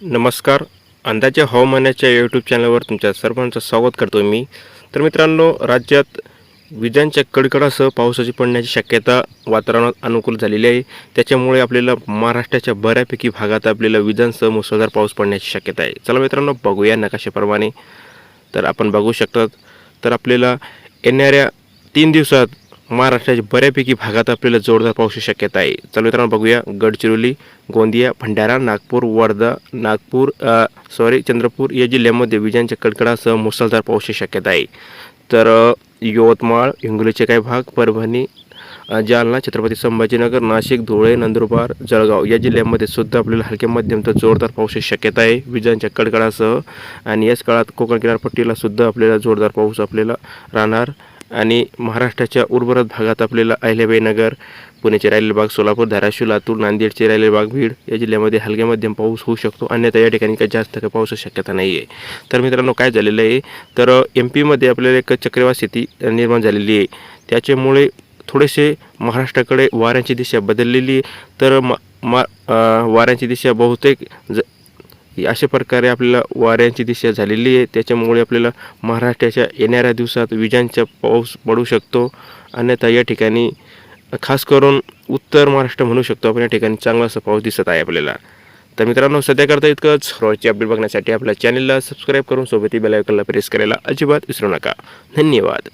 नमस्कार. अंदाजे हवामानाच्या यूट्यूब चॅनलवर तुमच्या सर्वांचं स्वागत करतो मी. तर मित्रांनो राज्यात विजांच्या कडकडासह पावसाची पडण्याची शक्यता वातावरणात अनुकूल झालेली आहे. त्याच्यामुळे आपल्याला महाराष्ट्राच्या बऱ्यापैकी भागात आपल्याला विजांसह मुसळधार पाऊस पडण्याची शक्यता आहे. चला मित्रांनो बघूया नकाशाप्रमाणे. तर आपण बघू शकतात तर आपल्याला येणाऱ्या तीन दिवसात महाराष्ट्राच्या बऱ्यापैकी भागात आपल्याला जोरदार पावसाची शक्यता आहे. चला मित्रांनो बघूया गडचिरोली गोंदिया भंडारा नागपूर वर्धा नागपूर सॉरी चंद्रपूर या जिल्ह्यामध्ये विजांच्या कडकडासह मुसळधार पावसाची शक्यता आहे. तर यवतमाळ हिंगोलीचे काही भाग परभणी जालना छत्रपती संभाजीनगर नाशिक धुळे नंदुरबार जळगाव या जिल्ह्यामध्ये सुद्धा आपल्याला हलक्या मध्यम तर जोरदार पावसाची शक्यता आहे. विजांच्या कडकडासह आणि याच काळात कोकण किनारपट्टीला सुद्धा आपल्याला जोरदार पाऊस आपल्याला राहणार. आणि महाराष्ट्राच्या उर्वरित भागात आपल्याला अहिल्याबाईनगर पुण्याचे राहिलेले भाग सोलापूर धाराशिव लातूर नांदेडचे राहिलेले भाग बीड या जिल्ह्यामध्ये हलक्या मध्यम पाऊस होऊ शकतो. अन्यथा या ठिकाणी काही जास्त काही पावसाची शक्यता नाही आहे तर मित्रांनो काय झालेलं आहे? तर एम पीमध्ये आपल्याला एक चक्रवात स्थिती निर्माण झालेली आहे. त्याच्यामुळे थोडेसे महाराष्ट्राकडे वाऱ्यांची दिशा बदललेली तर म मा वाऱ्यांची दिशा बहुतेक ज अशा प्रकारे आपल्याला वाऱ्यांची दिशा झालेली आहे. त्याच्यामुळे आपल्याला महाराष्ट्राच्या येणाऱ्या दिवसात विजांचा पाऊस पडू शकतो. अन्यथा या ठिकाणी खास करून उत्तर महाराष्ट्र म्हणू शकतो आपण या ठिकाणी चांगला असा पाऊस दिसत आहे आपल्याला. तर मित्रांनो सध्या करता इतकंच. रोजची अपडेट बघण्यासाठी आपल्या चॅनलला सबस्क्राईब करून सोबत बेलायकनला प्रेस करायला अजिबात विसरू नका. धन्यवाद.